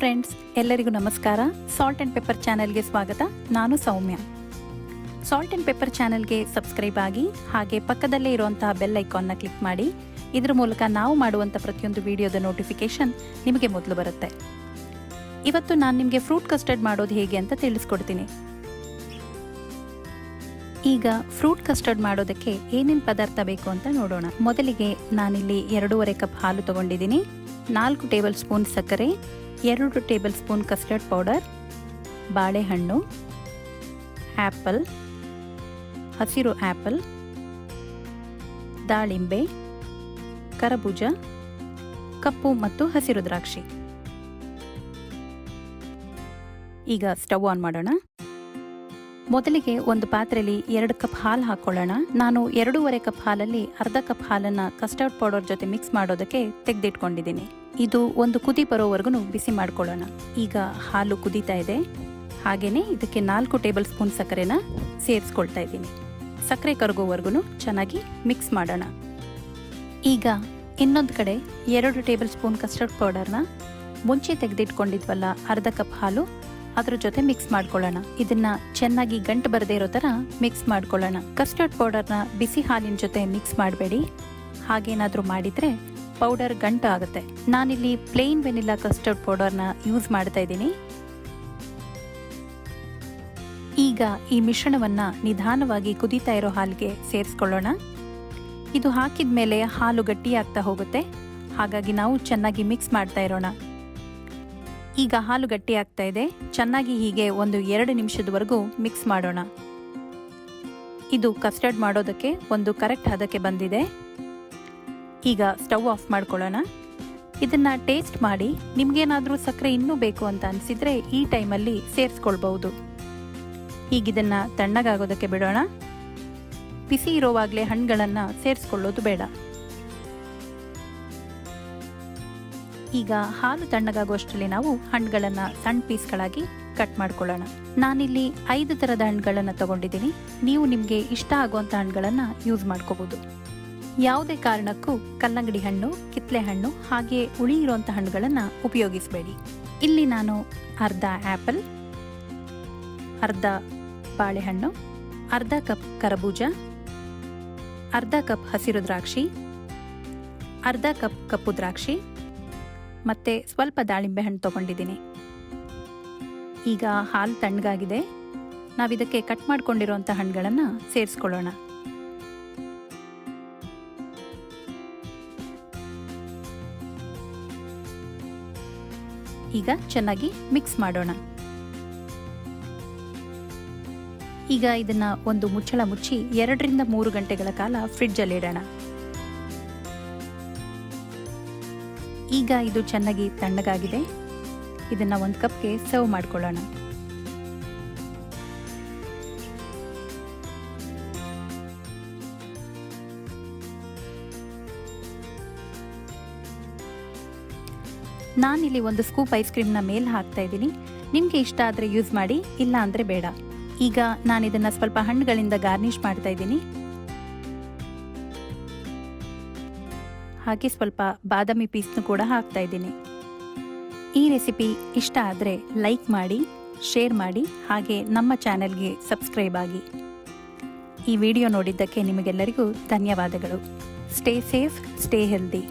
Friends ಎಲ್ಲರಿಗೂ ನಮಸ್ಕಾರ. Salt and pepper ಚಾನೆಲ್ಗೆ ಸ್ವಾಗತ. ನಾನು ಸೌಮ್ಯ. ಸಾಲ್ಟ್ ಆ್ಯಂಡ್ ಪೆಪ್ಪರ್ ಚಾನೆಲ್ಗೆ ಸಬ್ಸ್ಕ್ರೈಬ್ ಆಗಿ, ಹಾಗೆ ಪಕ್ಕದಲ್ಲೇ ಇರುವಂತಹ ಬೆಲ್ ಐಕಾನ್ನ ಕ್ಲಿಕ್ ಮಾಡಿ, ಇದರ ಮೂಲಕ ನಾವು ಮಾಡುವಂಥ ಪ್ರತಿಯೊಂದು ವಿಡಿಯೋದ ನೋಟಿಫಿಕೇಶನ್ ನಿಮಗೆ ಮೊದಲು ಬರುತ್ತೆ. ಇವತ್ತು ನಾನು ನಿಮಗೆ ಫ್ರೂಟ್ ಕಸ್ಟರ್ಡ್ ಮಾಡೋದು ಹೇಗೆ ಅಂತ ತಿಳಿಸ್ಕೊಡ್ತೀನಿ. ಈಗ ಫ್ರೂಟ್ ಕಸ್ಟರ್ಡ್ ಮಾಡೋದಕ್ಕೆ ಏನೇನು ಪದಾರ್ಥ ಬೇಕು ಅಂತ ನೋಡೋಣ. ಮೊದಲಿಗೆ ನಾನಿಲ್ಲಿ ಎರಡೂವರೆ ಕಪ್ ಹಾಲು ತಗೊಂಡಿದ್ದೀನಿ. ನಾಲ್ಕು ಟೇಬಲ್ ಸ್ಪೂನ್ ಸಕ್ಕರೆ ಎರಡು ಟೇಬಲ್ ಸ್ಪೂನ್ ಕಸ್ಟರ್ಡ್ ಪೌಡರ್, ಬಾಳೆಹಣ್ಣು ಆ್ಯಪಲ್ ಹಸಿರು ಆ್ಯಪಲ್ ದಾಳಿಂಬೆ, ಕರಬೂಜ, ಕಪ್ಪು ಮತ್ತು ಹಸಿರು ದ್ರಾಕ್ಷಿ. ಈಗ ಸ್ಟವ್ ಆನ್ ಮಾಡೋಣ. ಮೊದಲಿಗೆ ಒಂದು ಪಾತ್ರೆಯಲ್ಲಿ ಎರಡು ಕಪ್ ಹಾಲು ಹಾಕೊಳ್ಳೋಣ. ನಾನು ಎರಡೂವರೆ ಕಪ್ ಹಾಲಲ್ಲಿ ಅರ್ಧ ಕಪ್ ಹಾಲನ್ನು ಕಸ್ಟರ್ಡ್ ಪೌಡರ್ ಜೊತೆ ಮಿಕ್ಸ್ ಮಾಡೋದಕ್ಕೆ ತೆಗೆದಿಟ್ಕೊಂಡಿದ್ದೀನಿ. ಇದು ಒಂದು ಕುದಿ ಬರೋವರೆಗೂ ಬಿಸಿ ಮಾಡ್ಕೊಳ್ಳೋಣ. ಈಗ ಹಾಲು ಕುದೀತಾ ಇದೆ. ಹಾಗೆಯೇ ಇದಕ್ಕೆ ನಾಲ್ಕು ಟೇಬಲ್ ಸ್ಪೂನ್ ಸಕ್ಕರೆನ ಸೇರಿಸ್ಕೊಳ್ತಾ ಇದ್ದೀನಿ. ಸಕ್ಕರೆ ಕರಗೋವರೆಗೂ ಚೆನ್ನಾಗಿ ಮಿಕ್ಸ್ ಮಾಡೋಣ. ಈಗ ಇನ್ನೊಂದು ಕಡೆ ಎರಡು ಟೇಬಲ್ ಸ್ಪೂನ್ ಕಸ್ಟರ್ಡ್ ಪೌಡರ್ನ ಮುಂಚೆ ತೆಗೆದಿಟ್ಕೊಂಡಿದ್ವಲ್ಲ ಅರ್ಧ ಕಪ್ ಹಾಲು ಅದ್ರ ಜೊತೆ ಮಿಕ್ಸ್ ಮಾಡ್ಕೊಳ್ಳೋಣ. ಇದನ್ನ ಚೆನ್ನಾಗಿ ಗಂಟು ಬರದೇ ಇರೋ ತರ ಮಿಕ್ಸ್ ಮಾಡ್ಕೊಳ್ಳೋಣ. ಕಸ್ಟರ್ಡ್ ಪೌಡರ್ನ ಬಿಸಿ ಹಾಲಿನ ಜೊತೆ ಮಿಕ್ಸ್ ಮಾಡಬೇಡಿ. ಹಾಗೇನಾದ್ರೂ ಮಾಡಿದ್ರೆ ಪೌಡರ್ ಗಂಟು ಆಗುತ್ತೆ. ನಾನಿಲ್ಲಿ ಪ್ಲೇನ್ ವೆನಿಲಾ ಕಸ್ಟರ್ಡ್ ಪೌಡರ್ನ ಯೂಸ್ ಮಾಡ್ತಾ ಇದ್ದೀನಿ. ಈಗ ಈ ಮಿಶ್ರಣವನ್ನ ನಿಧಾನವಾಗಿ ಕುದೀತಾ ಇರೋ ಹಾಲಿಗೆ ಸೇರಿಸ್ಕೊಳ್ಳೋಣ. ಇದು ಹಾಕಿದ ಮೇಲೆ ಹಾಲು ಗಟ್ಟಿಯಾಗ್ತಾ ಹೋಗುತ್ತೆ. ಹಾಗಾಗಿ ನಾವು ಚೆನ್ನಾಗಿ ಮಿಕ್ಸ್ ಮಾಡ್ತಾ ಇರೋಣ. ಈಗ ಹಾಲು ಗಟ್ಟಿ ಆಗ್ತಾ ಇದೆ. ಚೆನ್ನಾಗಿ ಹೀಗೆ ಒಂದು ಎರಡು ನಿಮಿಷದವರೆಗೂ ಮಿಕ್ಸ್ ಮಾಡೋಣ. ಇದು ಕಸ್ಟರ್ಡ್ ಮಾಡೋದಕ್ಕೆ ಒಂದು ಕರೆಕ್ಟ್ ಹದಕ್ಕೆ ಬಂದಿದೆ. ಈಗ ಸ್ಟವ್ ಆಫ್ ಮಾಡ್ಕೊಳ್ಳೋಣ. ಇದನ್ನು ಟೇಸ್ಟ್ ಮಾಡಿ ನಿಮಗೇನಾದರೂ ಸಕ್ಕರೆ ಇನ್ನೂ ಬೇಕು ಅಂತ ಅನಿಸಿದರೆ ಈ ಟೈಮಲ್ಲಿ ಸೇರಿಸ್ಕೊಳ್ಬಹುದು. ಈಗ ಇದನ್ನ ತಣ್ಣಗಾಗೋದಕ್ಕೆ ಬಿಡೋಣ. ಬಿಸಿ ಇರೋವಾಗಲೇ ಹಣ್ಣುಗಳನ್ನು ಸೇರಿಸ್ಕೊಳ್ಳೋದು ಬೇಡ. ಈಗ ಹಾಲು ತಣ್ಣಗಾಗುವಷ್ಟರಲ್ಲಿ ನಾವು ಹಣ್ಣುಗಳನ್ನು ಸಣ್ಣ ಪೀಸ್ಗಳಾಗಿ ಕಟ್ ಮಾಡ್ಕೊಳ್ಳೋಣ. ನಾನಿಲ್ಲಿ ಐದು ಥರದ ಹಣ್ಣುಗಳನ್ನು ತಗೊಂಡಿದ್ದೀನಿ. ನೀವು ನಿಮಗೆ ಇಷ್ಟ ಆಗುವಂಥ ಹಣ್ಣುಗಳನ್ನು ಯೂಸ್ ಮಾಡ್ಕೋಬೋದು. ಯಾವುದೇ ಕಾರಣಕ್ಕೂ ಕಲ್ಲಂಗಡಿ ಹಣ್ಣು, ಕಿತ್ಲೆ ಹಣ್ಣು ಹಾಗೆ ಉಳಿ ಇರುವಂಥ ಹಣ್ಣುಗಳನ್ನು ಉಪಯೋಗಿಸಬೇಡಿ. ಇಲ್ಲಿ ನಾನು ಅರ್ಧ ಆ್ಯಪಲ್ ಅರ್ಧ ಬಾಳೆಹಣ್ಣು, ಅರ್ಧ ಕಪ್ ಕರಬೂಜ, ಅರ್ಧ ಕಪ್ ಹಸಿರು ದ್ರಾಕ್ಷಿ, ಅರ್ಧ ಕಪ್ ಕಪ್ಪು ದ್ರಾಕ್ಷಿ ಮತ್ತೆ ಸ್ವಲ್ಪ ದಾಳಿಂಬೆ ಹಣ್ಣು ತಗೊಂಡಿದ್ದೀನಿ. ಈಗ ಹಾಲು ತಣ್ಣಗಾಗಿದೆ. ನಾವಿದಕ್ಕೆ ಕಟ್ ಮಾಡಿಕೊಂಡಿರುವಂಥ ಹಣ್ಣುಗಳನ್ನು ಸೇರಿಸ್ಕೊಳ್ಳೋಣ. ಈಗ ಚೆನ್ನಾಗಿ ಮಿಕ್ಸ್ ಮಾಡೋಣ. ಈಗ ಇದನ್ನ ಒಂದು ಮುಚ್ಚಳ ಮುಚ್ಚಿ ಎರಡರಿಂದ ಮೂರು ಗಂಟೆಗಳ ಕಾಲ ಫ್ರಿಡ್ಜಲ್ಲಿ ಇಡೋಣ. ಈಗ ಇದು ಚೆನ್ನಾಗಿ ತಣ್ಣಗಾಗಿದೆ. ಇದನ್ನು ಒಂದು ಕಪ್ಗೆ ಸರ್ವ್ ಮಾಡ್ಕೊಳ್ಳೋಣ. ನಾನಿಲ್ಲಿ ಒಂದು ಸ್ಕೂಪ್ ಐಸ್ ಕ್ರೀಮ್ನ ಮೇಲೆ ಹಾಕ್ತಾ ಇದ್ದೀನಿ. ನಿಮಗೆ ಇಷ್ಟ ಆದರೆ ಯೂಸ್ ಮಾಡಿ ಇಲ್ಲ ಅಂದರೆ ಬೇಡ. ಈಗ ನಾನು ಇದನ್ನ ಸ್ವಲ್ಪ ಹಣ್ಣುಗಳಿಂದ ಗಾರ್ನಿಷ್ ಮಾಡ್ತಾ ಇದ್ದೀನಿ. ಹಾಗೆ ಸ್ವಲ್ಪ ಬಾದಾಮಿ ಪೀಸ್ನು ಕೂಡ ಹಾಕ್ತಾ ಇದ್ದೀನಿ. ಈ ರೆಸಿಪಿ ಇಷ್ಟ ಆದರೆ ಲೈಕ್ ಮಾಡಿ, ಶೇರ್ ಮಾಡಿ, ಹಾಗೆ ನಮ್ಮ ಚಾನೆಲ್ಗೆ ಸಬ್ಸ್ಕ್ರೈಬ್ ಆಗಿ. ಈ ವಿಡಿಯೋ ನೋಡಿದ್ದಕ್ಕೆ ನಿಮಗೆಲ್ಲರಿಗೂ ಧನ್ಯವಾದಗಳು. Stay safe, stay healthy.